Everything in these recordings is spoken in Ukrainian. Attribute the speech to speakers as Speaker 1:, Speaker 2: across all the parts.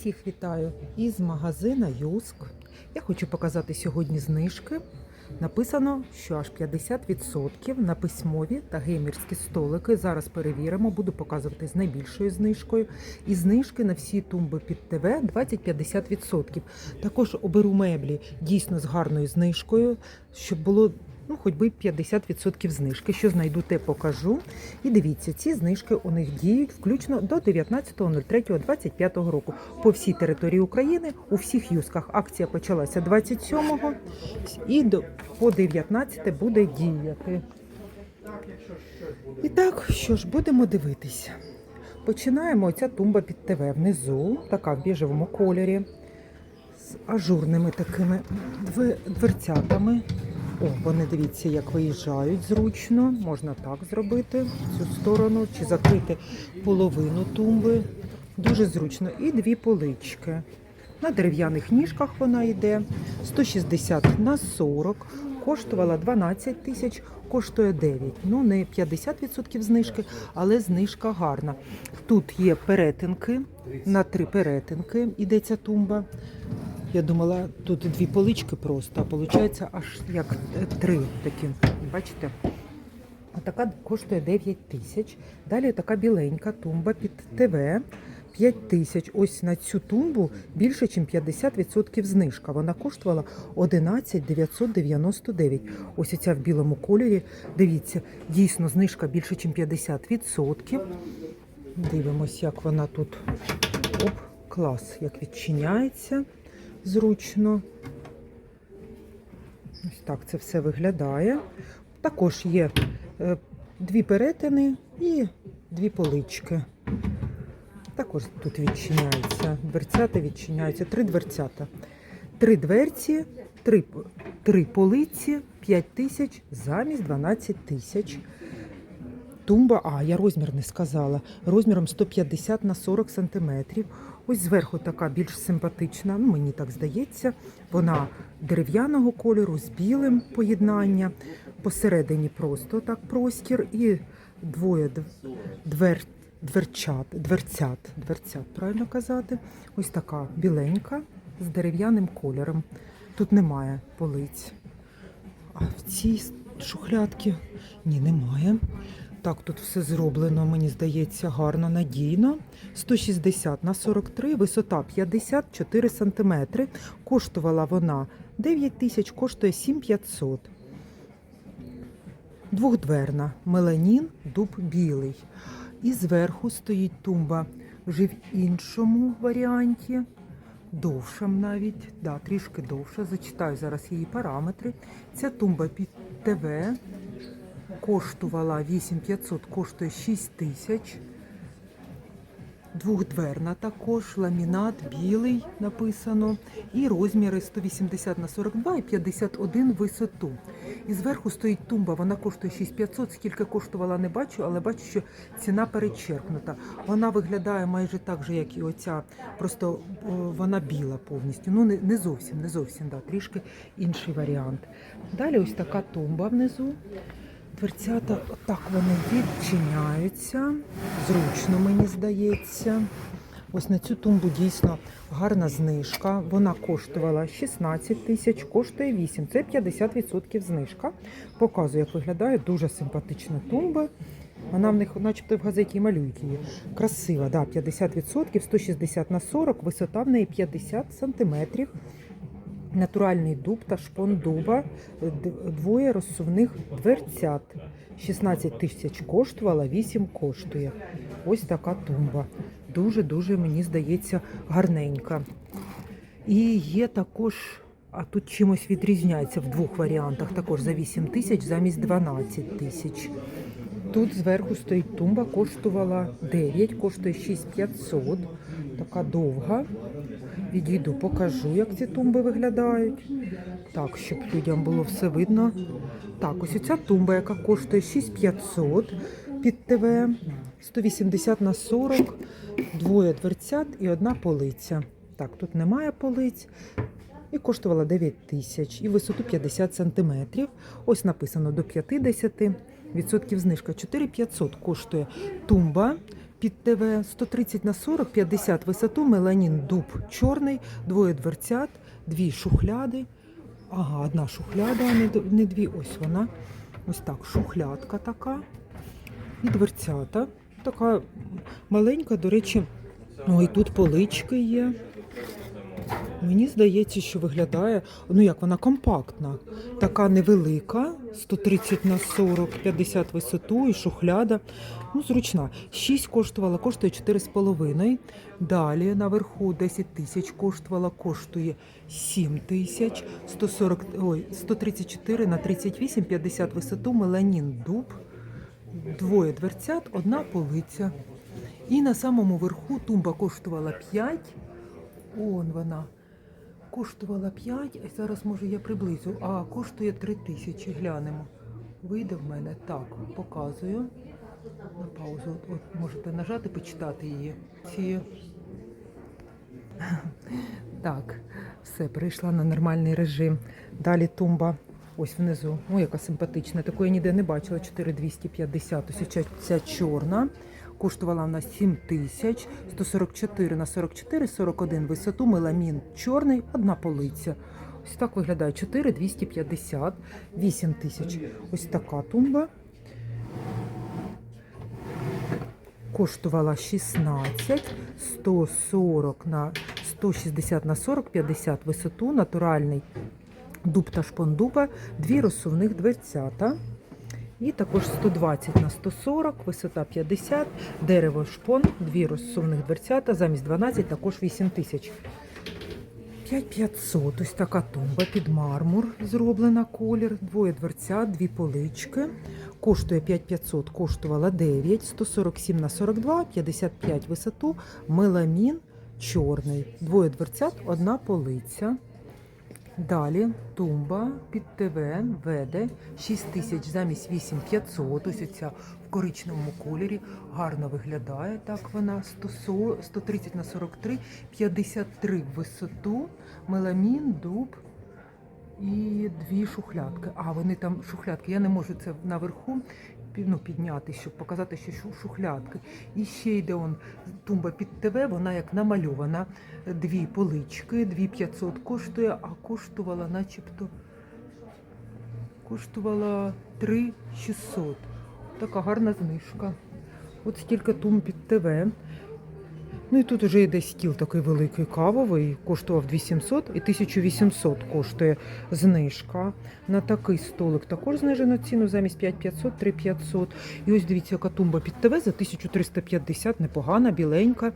Speaker 1: Всіх вітаю із магазина Юск. Я хочу показати сьогодні знижки. Написано, що аж 50% на письмові та геймерські столики. Зараз перевіримо, буду показувати з найбільшою знижкою. І знижки на всі тумби під ТВ 20-50%. Також оберу меблі дійсно з гарною знижкою, щоб було ну, хоч би 50% знижки. Що знайду, те покажу. І дивіться, ці знижки у них діють включно до 19.03.25 року. По всій території України, у всіх юсках. Акція почалася 27-го і до, по 19 буде діяти. І так, що ж, будемо дивитися. Починаємо оця тумба під ТВ внизу, така в біжевому кольорі, з ажурними такими две- дверцятами. О, вони дивіться, як виїжджають зручно. Можна так зробити цю сторону чи закрити половину тумби. Дуже зручно. І дві полички. На дерев'яних ніжках вона йде 160 на 40. Коштувала 12 тисяч, коштує 9. Ну, не 50% знижки, але знижка гарна. Тут є перетинки, на три перетинки йде ця тумба. Я думала, тут дві полички просто, а виходить аж як е, три такі. Бачите? А така коштує 9 тисяч. Далі така біленька тумба під ТВ 5 тисяч. Ось на цю тумбу більше, ніж 50% знижка. Вона коштувала 11 999. Ось ця в білому кольорі. Дивіться, дійсно знижка більше, ніж 50%. Дивимось, як вона тут. Оп, клас, як відчиняється зручно. Ось так це все виглядає. Також є е, дві перетини і дві полички. Також тут відчиняється. Дверцята відчиняються. Три дверцята. Три дверці, три, три полиці, 5 тисяч замість 12 тисяч. Тумба, а я розмір не сказала. Розміром 150 на 40 сантиметрів. Ось зверху така більш симпатична, ну мені так здається. Вона дерев'яного кольору з білим поєднання. Посередині просто так простір і двоє двер, дверчат, дверцят, дверцят, правильно казати. Ось така біленька з дерев'яним кольором. Тут немає полиць. А в цій шухлядці ні, немає. Так, тут все зроблено, мені здається, гарно, надійно. 160 на 43, висота 54 сантиметри. Коштувала вона 9 тисяч, коштує 7500. Двохдверна, меланін, дуб білий. І зверху стоїть тумба вже в іншому варіанті. Довша навіть, да, трішки довша. Зачитаю зараз її параметри. Ця тумба під ТВ коштувала 8500, коштує 6 тисяч. Двохдверна також, ламінат білий написано. І розміри 180 на 42 і 51 висоту. І зверху стоїть тумба, вона коштує 6500, скільки коштувала, не бачу, але бачу, що ціна перечеркнута. Вона виглядає майже так же, як і оця, просто вона біла повністю. Ну, не зовсім, не зовсім, да, трішки інший варіант. Далі ось така тумба внизу. Дверцята, так вони відчиняються. Зручно, мені здається. Ось на цю тумбу дійсно гарна знижка. Вона коштувала 16 тисяч, коштує 8. Це 50% знижка. Показую, як виглядає. Дуже симпатична тумба. Вона в них, начебто, в газеті і малюють її. Красива, да, 50%, 160 на 40, висота в неї 50 сантиметрів. Натуральний дуб та шпон дуба, двоє розсувних дверцят. 16 тисяч коштувала, 8 коштує. Ось така тумба. Дуже-дуже, мені здається, гарненька. І є також, а тут чимось відрізняється в двох варіантах, також за 8 тисяч замість 12 тисяч. Тут зверху стоїть тумба, коштувала 9, коштує 6500. Така довга. Відійду, покажу, як ці тумби виглядають. Так, щоб людям було все видно. Так, ось ця тумба, яка коштує 6500 під ТВ, 180 на 40, двоє дверцят і одна полиця. Так, тут немає полиць. І коштувала 9 тисяч і висоту 50 сантиметрів. Ось написано до 50 відсотків знижка. 4500 коштує тумба Під ТВ 130 на 40, 50 висоту, меланін дуб чорний, двоє дверцят, дві шухляди. Ага, одна шухляда, а не, дві. Ось вона. Ось так, шухлядка така. І дверцята. Така маленька, до речі, ну і тут полички є. Мені здається, що виглядає, ну як вона компактна, така невелика, 130 на 40, 50 висоту і шухляда. Ну, зручна. 6 коштувала, коштує 4,5. Далі наверху 10 тисяч коштувала, коштує 7 тисяч. 140, ой, 134 на 38, 50 висоту, меланін дуб, двоє дверцят, одна полиця. І на самому верху тумба коштувала 5. Он вона. Коштувала 5, а зараз може я приблизу. А коштує 3 тисячі. Глянемо. Вийде в мене так, показую. На паузу. От, можете нажати, почитати її. Ці... Так, все, перейшла на нормальний режим. Далі тумба. Ось внизу. Ой, яка симпатична. Такої ніде не бачила. 4250. Ось ця чорна. Коштувала вона 7 тисяч, 144 на 44, 41 висоту, меламін чорний, одна полиця. Ось так виглядає 4 250, 8 тисяч. Ось така тумба. Коштувала 16, 140 на 160 на 40, 50 висоту, натуральний дуб та шпондуба, дві розсувних дверцята. І також 120 на 140, висота 50, дерево шпон, дві розсувних дверцята, замість 12 також 8 тисяч. 5500, ось така тумба під мармур зроблена колір, двоє дверцят, дві полички. Коштує 5500, коштувала 9, 147 на 42, 55 висоту, меламін чорний, двоє дверцят, одна полиця. Далі тумба під ТВ веде 6 тисяч замість 8500. Ось оця в коричневому кольорі гарно виглядає. Так вона 100, 130 на 43, 53 в висоту, меламін, дуб і дві шухлядки. А вони там шухлядки. Я не можу це наверху ну, підняти, щоб показати, що шу- шухлядки. І ще йде он тумба під ТВ, вона як намальована. Дві полички, 2500 коштує, а коштувала начебто коштувала 3600. Така гарна знижка. От стільки тум під ТВ. Ну і тут вже йде стіл такий великий кавовий, коштував 2700 і 1800 коштує знижка. На такий столик також знижено ціну замість 5500 3500. І ось дивіться, яка тумба під ТВ за 1350, непогана, біленька.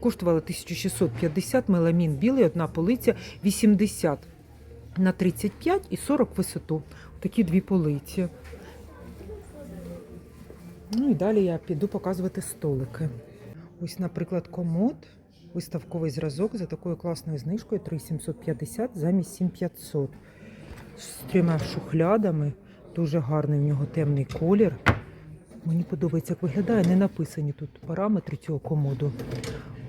Speaker 1: Коштувала 1650, меламін білий, одна полиця, 80 на 35 і 40 висоту. Такі дві полиці. Ну і далі я піду показувати столики. Ось, наприклад, комод, виставковий зразок за такою класною знижкою 3750 замість 7500. З трьома шухлядами. Дуже гарний в нього темний колір. Мені подобається, як виглядає. Не написані тут параметри цього комоду.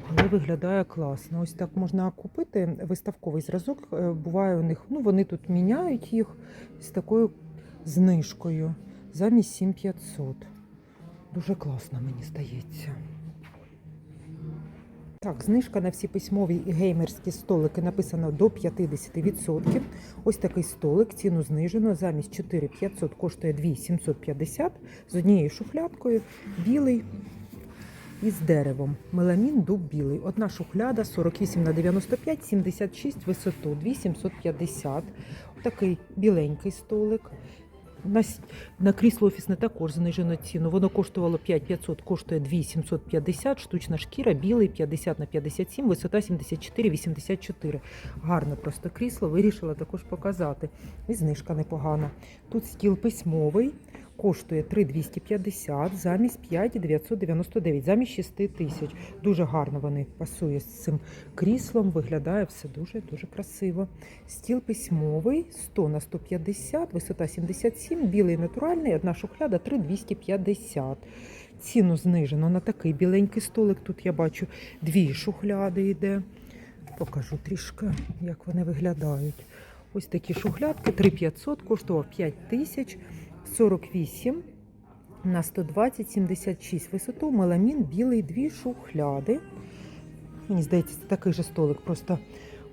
Speaker 1: Але виглядає класно. Ось так можна купити виставковий зразок. Е, Буває у них, ну вони тут міняють їх з такою знижкою замість 7500. Дуже класно, мені здається. Так, знижка на всі письмові і геймерські столики написано до 50%. Ось такий столик, ціну знижено. Замість 4500 коштує 2750 з однією шухлядкою, білий із деревом. Меламін дуб білий. Одна шухляда 48 на 95, 76 висоту, 2750. Такий біленький столик. На, на крісло офісне також знижено ціну. Воно коштувало 5500, коштує 2750, штучна шкіра, білий 50 на 57, висота 74, 84. Гарне просто крісло, вирішила також показати. І знижка непогана. Тут стіл письмовий, коштує 3250 замість 5999, замість 6000. Дуже гарно вони пасує з цим кріслом, виглядає все дуже-дуже красиво. Стіл письмовий 100 на 150, висота 77, білий натуральний, одна шухляда 3250. Ціну знижено на такий біленький столик. Тут я бачу дві шухляди йде. Покажу трішки, як вони виглядають. Ось такі шухлядки 3500, коштував 5000, 48 на 120-76 висоту, меламін, білий, дві шухляди. Мені здається, це такий же столик, просто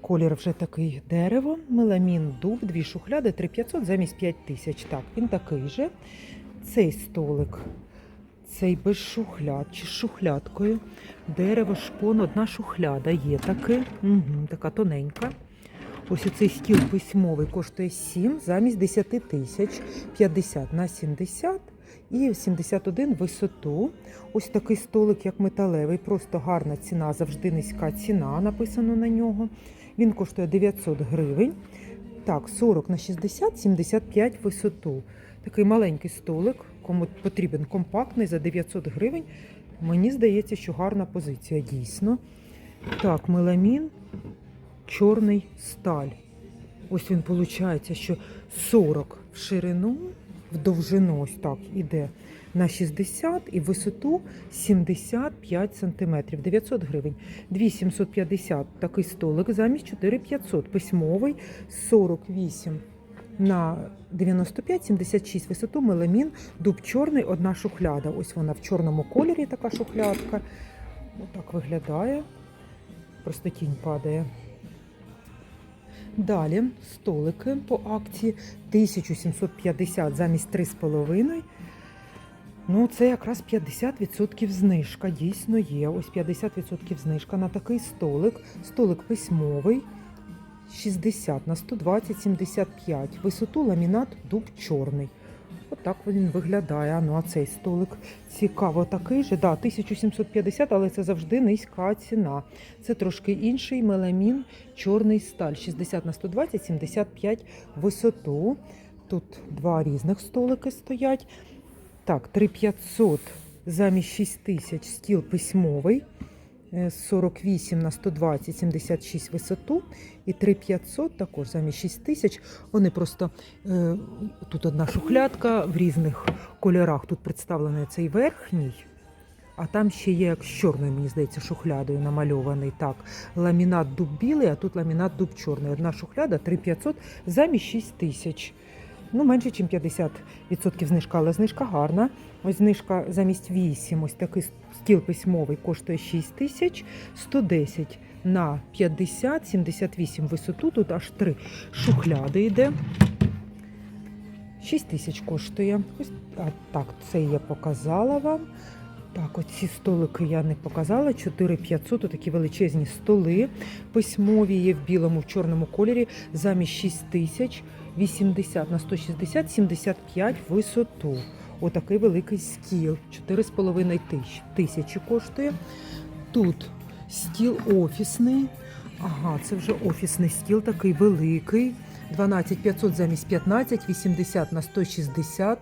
Speaker 1: колір вже такий дерево. Меламін, дуб, дві шухляди, 3500 замість 5000. Так, він такий же. Цей столик, цей без шухляд чи з шухлядкою. Дерево, шпон, одна шухляда є таки. Угу, така тоненька. Ось цей стіл письмовий коштує 7 замість 10 тисяч 50 на 70 і 71 висоту. Ось такий столик, як металевий, просто гарна ціна, завжди низька ціна написано на нього. Він коштує 900 гривень. Так, 40 на 60, 75 висоту. Такий маленький столик, кому потрібен компактний за 900 гривень. Мені здається, що гарна позиція, дійсно. Так, меламін, чорний сталь. Ось він виходить, що 40 в ширину, в довжину ось так іде на 60 і висоту 75 сантиметрів, 900 гривень. 2750 такий столик замість 4500. Письмовий 48 на 95, 76 висоту, меламін, дуб чорний, одна шухляда. Ось вона в чорному кольорі така шухлядка. Отак виглядає. Просто тінь падає. Далі столики по акції 1750 замість 3,5. Ну, це якраз 50% знижка. Дійсно є. Ось 50% знижка на такий столик. Столик письмовий. 60 на 120, 75. Висоту ламінат дуб чорний. Отак він виглядає. Ну, а цей столик цікаво такий же. Да, 1750, але це завжди низька ціна. Це трошки інший меламін, чорний сталь. 60 на 120, 75 висоту. Тут два різних столики стоять. Так, 3500 замість 6000 стіл письмовий. Е, 48 на 120, 76 висоту і 3500 також замість 6000. Вони просто е, тут одна шухлядка в різних кольорах. Тут представлений цей верхній, а там ще є як з чорною, мені здається, шухлядою намальований. Так, ламінат дуб білий, а тут ламінат дуб чорний. Одна шухляда 3500 замість 6000. Ну, менше, ніж 50% знижка, але знижка гарна. Ось знижка замість 8, ось такий стіл письмовий коштує 6 тисяч, 110 на 50, 78 висоту, тут аж три шухляди йде. 6 тисяч коштує. Ось а, так, це я показала вам. Так, оці столики я не показала. 4500, такі величезні столи. Письмові є в білому, в чорному кольорі. Замість 6 тисяч, 80 на 160, 75 висоту. Отакий великий стіл. 4,5 тисяч- тисячі коштує. Тут стіл офісний. Ага, це вже офісний стіл, такий великий. 12500 замість 15, 80 на 160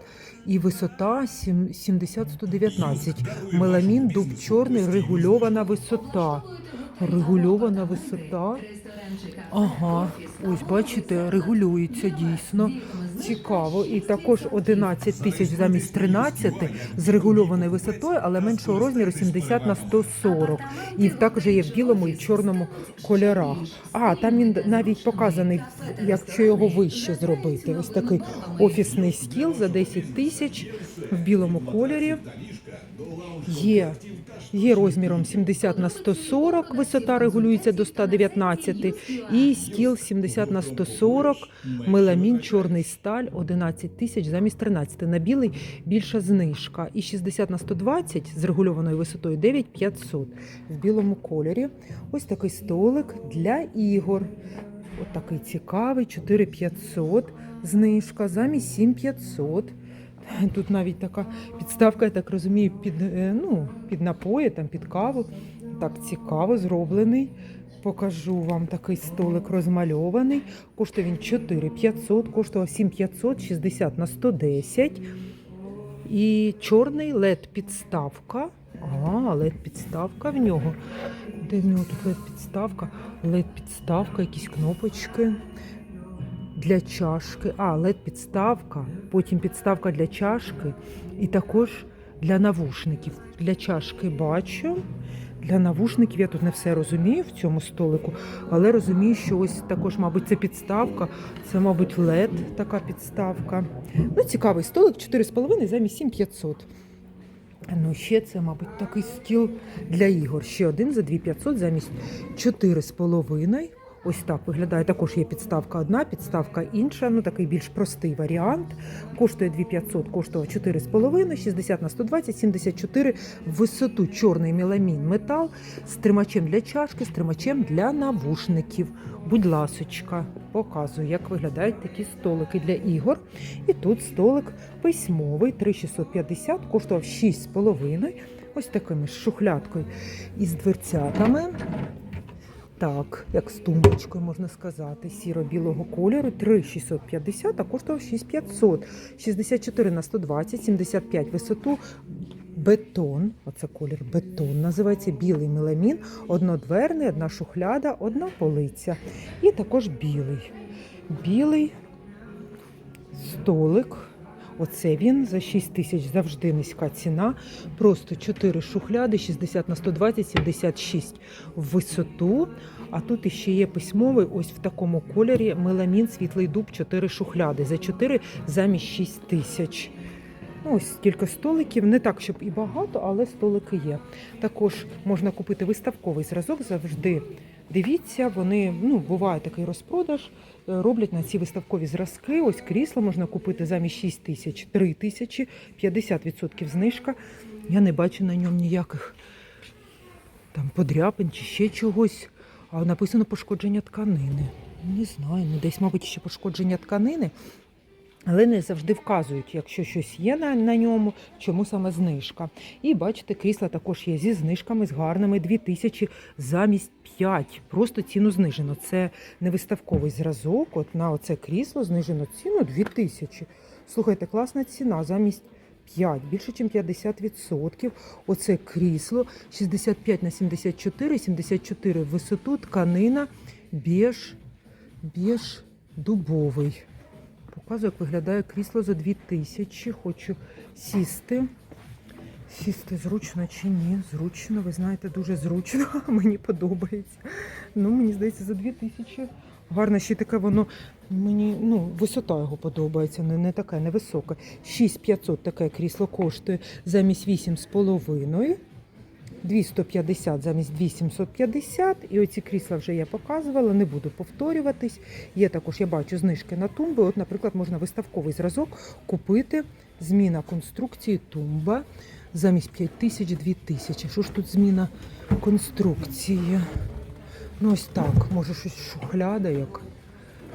Speaker 1: і висота 70-119. Меламін, дуб чорний, регульована висота. Регульована висота. Ага, ось бачите, регулюється дійсно. Цікаво. І також 11 тисяч замість 13 з регульованою висотою, але меншого розміру 70 на 140. І також є в білому і чорному кольорах. А, там він навіть показаний, якщо його вище зробити. Ось такий офісний стіл за 10 тисяч в білому кольорі. Є, є розміром 70 на 140, висота регулюється до 119, і стіл 70 на 140, меламін, чорний сталь 11 тисяч замість 13. На білий більша знижка. І 60 на 120 з регульованою висотою 9500 в білому кольорі. Ось такий столик для ігор. От такий цікавий, 4500 знижка замість 7500. Тут навіть така підставка, я так розумію, під, е, ну, під напої, там, під каву. Так цікаво зроблений. Покажу вам такий столик розмальований. Коштує він 4500, коштував 7500, 60 на 110. І чорний led підставка. А, led підставка в нього. Де в нього тут led підставка? led підставка, якісь кнопочки для чашки. А, led підставка, потім підставка для чашки і також для навушників. Для чашки бачу. Для навушників я тут не все розумію в цьому столику, але розумію, що ось також, мабуть, це підставка, це, мабуть, LED така підставка. Ну, цікавий столик, 4,5 замість 7500. Ну, ще це, мабуть, такий стіл для ігор. Ще один за 2500 замість 4,5. Ось так виглядає. Також є підставка одна, підставка інша. Ну такий більш простий варіант. Коштує 2500, коштував 4,5, 60 на 120, 74 в висоту чорний меламін метал з тримачем для чашки, з тримачем для навушників. Будь ласочка, показую, як виглядають такі столики для ігор. І тут столик письмовий, 3650, коштував 6,5. Ось такими ж шухлядкою із дверцятами. Так, як з тумбочкою можна сказати, сіро-білого кольору 3,650, а коштував 6,500. 64 на 120, 75 висоту. Бетон, оце колір бетон, називається білий меламін, однодверний, одна шухляда, одна полиця. І також білий. Білий столик. Оце він за 6 тисяч завжди низька ціна. Просто 4 шухляди, 60 на 120, 76 в висоту. А тут іще є письмовий, ось в такому кольорі меламін, світлий дуб, 4 шухляди. За 4 замість 6 тисяч. Ну, ось стільки столиків, не так, щоб і багато, але столики є. Також можна купити виставковий зразок завжди. Дивіться, вони ну буває такий розпродаж. е, Роблять на ці виставкові зразки. Ось крісло можна купити замість 6 тисяч, 3 тисячі, 50% знижка. Я не бачу на ньому ніяких там подряпин чи ще чогось. А написано пошкодження тканини. Не знаю, ну десь, мабуть, ще пошкодження тканини. Але не завжди вказують, якщо щось є на, на ньому, чому саме знижка. І бачите, крісла також є зі знижками, з гарними 2000 замість 5. Просто ціну знижено. Це не виставковий зразок. От на оце крісло знижено ціну 2000. Слухайте, класна ціна замість 5, більше, ніж 50%. Оце крісло 65 на 74, 74 в висоту, тканина, біж, біж дубовий. Показую, як виглядає крісло за 2000. Хочу сісти. Сісти зручно чи ні? Зручно, ви знаєте, дуже зручно. Мені подобається. Ну, мені здається, за 2000. Гарно, ще таке воно мені, ну, висота його подобається, не, не таке, невисоке. 6500 таке крісло коштує замість 8,5. 250 замість 2750. І оці крісла вже я показувала, не буду повторюватись. Є також, я бачу, знижки на тумби. От, наприклад, можна виставковий зразок купити. Зміна конструкції тумба замість 5000 2000. Що ж тут зміна конструкції? Ну ось так, може щось шухляда як.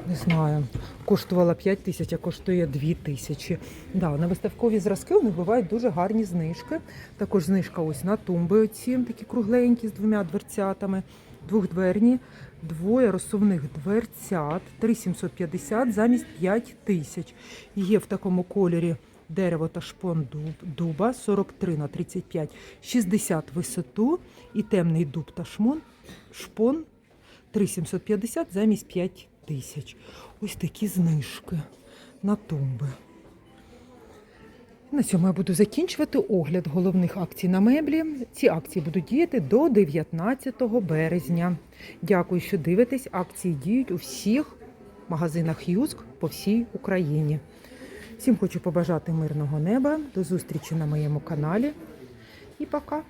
Speaker 1: Не знаю, коштувала 5 тисяч, а коштує 2 тисячі. Да, на виставкові зразки у них бувають дуже гарні знижки. Також знижка ось на тумби, оці такі кругленькі з двома дверцятами, двохдверні, двоє розсувних дверцят, 3750 замість 5 тисяч. Є в такому кольорі дерево та шпон дуб, дуба 43 на 35, 60 висоту і темний дуб та шмон, шпон 3750 замість 5 тисяч. Ось такі знижки на тумби. На цьому я буду закінчувати огляд головних акцій на меблі. Ці акції будуть діяти до 19 березня. Дякую, що дивитесь. Акції діють у всіх магазинах Юск по всій Україні. Всім хочу побажати мирного неба. До зустрічі на моєму каналі. І пока!